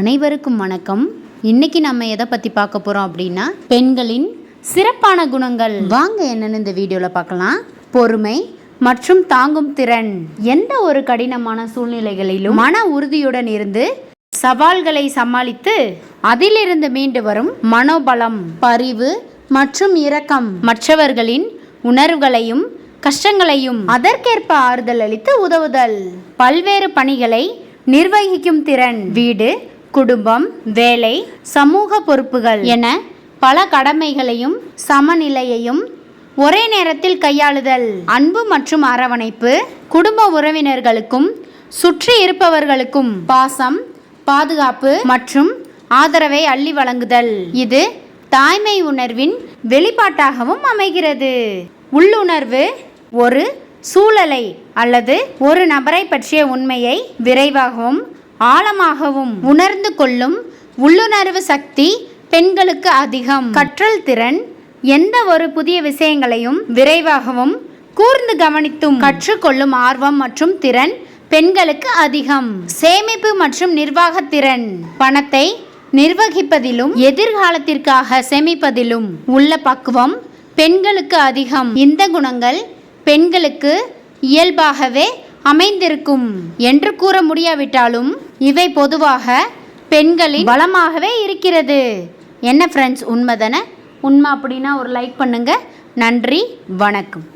அனைவருக்கும் வணக்கம். இன்னைக்கு நம்ம எதை பற்றி பார்க்க போகிறோம் அப்படின்னா பெண்களின் சிறப்பான குணங்கள். வாங்க என்னன்னு இந்த வீடியோவில் பார்க்கலாம். பொறுமை மற்றும் தாங்கும் திறன். எந்த ஒரு கடினமான சூழ்நிலைகளிலும் மன உறுதியுடன் இருந்து சவால்களை சமாளித்து அதிலிருந்து மீண்டு வரும் மனோபலம் பரிவு மற்றும் இரக்கம். மற்றவர்களின் உணர்வுகளையும் கஷ்டங்களையும் அதற்கேற்ப ஆறுதல் அளித்து உதவுதல். பல்வேறு பணிகளை நிர்வகிக்கும் திறன். வீடு குடும்பம் வேலை சமூக பொறுப்புகள் என பல கடமைகளையும் சமநிலையையும் ஒரே நேரத்தில் கையாளுதல் அன்பு மற்றும் அரவணைப்பு குடும்ப உறவினர்களுக்கும் சுற்றி இருப்பவர்களுக்கும் பாசம் பாதுகாப்பு மற்றும் ஆதரவை அள்ளி வழங்குதல். இது தாய்மை உணர்வின் வெளிப்பாட்டாகவும் அமைகிறது. உள்ளுணர்வு ஒரு சூழலை அல்லது ஒரு நபரை பற்றிய உண்மையை விரைவாகவும் ஆழமாகவும் உணர்ந்து கொள்ளும் உள்ளுணர்வு சக்தி பெண்களுக்கு அதிகம். கற்றல் திறன் எந்த ஒரு புதிய விஷயங்களையும் விரைவாகவும் கூர்ந்து கவனித்தும் கற்றுக்கொள்ளும் ஆர்வம் மற்றும் திறன் பெண்களுக்கு அதிகம். சேமிப்பு மற்றும் நிர்வாகத்திறன் பணத்தை நிர்வகிப்பதிலும் எதிர்காலத்திற்காக சேமிப்பதிலும் உள்ள பக்குவம் பெண்களுக்கு அதிகம். இந்த குணங்கள் பெண்களுக்கு இயல்பாகவே அமைந்திருக்கும். என்று கூற முடியாவிட்டாலும் இவை பொதுவாக பெண்களின் பலமாகவே இருக்கிறது. என்ன ஃப்ரெண்ட்ஸ் உண்மைதானே? உண்மை அப்படின்னா ஒரு லைக் பண்ணுங்கள் நன்றி வணக்கம்.